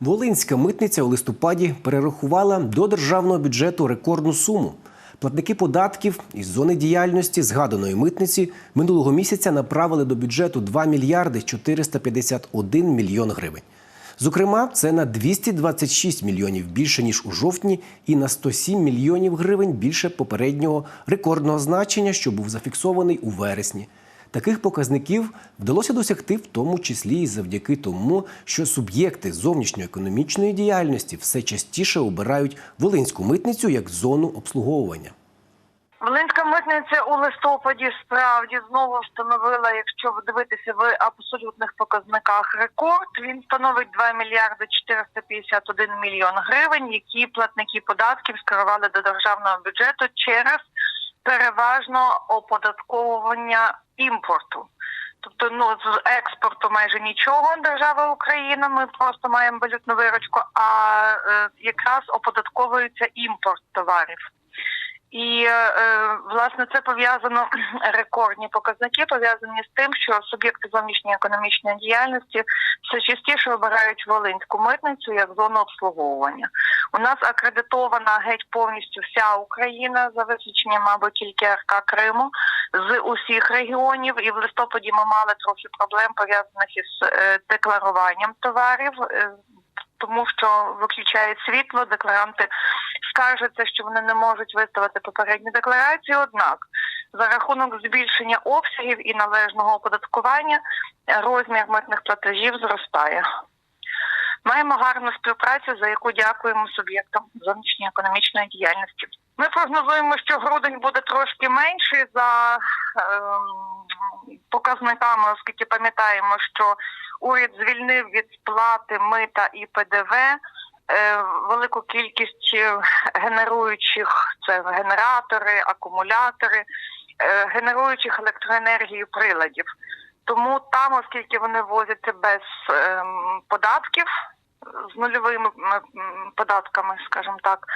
Волинська митниця у листопаді перерахувала до державного бюджету рекордну суму. Платники податків із зони діяльності згаданої митниці минулого місяця направили до бюджету 2 мільярди 451 мільйон гривень. Зокрема, це на 226 мільйонів більше ніж у жовтні, і на 107 мільйонів гривень більше попереднього рекордного значення, що був зафіксований у вересні. Таких показників вдалося досягти в тому числі і завдяки тому, що суб'єкти зовнішньоекономічної діяльності все частіше обирають волинську митницю як зону обслуговування. Волинська митниця у листопаді справді знову встановила, якщо дивитися в абсолютних показниках рекорд, він становить 2 мільярди 451 мільйон гривень, які платники податків скерували до державного бюджету через переважно оподатковування імпорту. Тобто, ну з експорту майже нічого держава Україна. Ми просто маємо валютну виручку, а е, якраз оподатковується імпорт товарів. І е, власне це пов'язано рекордні показники, пов'язані з тим, що суб'єкти зовнішньої економічної діяльності все частіше обирають волинську митницю як зону обслуговування. У нас акредитована геть повністю вся Україна за виключенням, мабуть, тільки РК Криму з усіх регіонів. І в листопаді ми мали трохи проблем пов'язаних із е, декларуванням товарів. е, тому що виключають світло, декларанти скаржаться, що вони не можуть виставити попередню декларацію. Однак, за рахунок збільшення обсягів і належного оподаткування розмір митних платежів зростає. Маємо гарну співпрацю, за яку дякуємо суб'єктам зовнішньої економічної діяльності. Ми прогнозуємо, що грудень буде трошки менший за ем, показниками, оскільки пам'ятаємо, що уряд звільнив від сплати мита і ПДВ е, велику кількість е, генеруючих це генератори, акумулятори, е, генеруючих електроенергію приладів. Тому там, оскільки вони возяться без ем, податків з нульовими податками, скажімо так,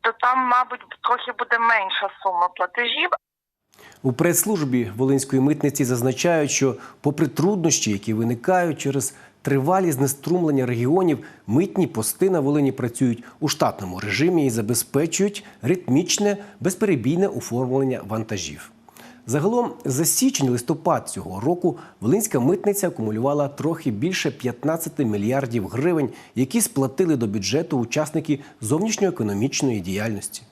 то там, мабуть, трохи буде менша сума платежів. У прес-службі Волинської митниці зазначають, що, попри труднощі, які виникають через тривалі знеструмлення регіонів, митні пости на Волині працюють у штатному режимі і забезпечують ритмічне, безперебійне оформлення вантажів. Загалом за січень-листопад цього року Волинська митниця акумулювала трохи більше 15 мільярдів гривень, які сплатили до бюджету учасники зовнішньоекономічної діяльності.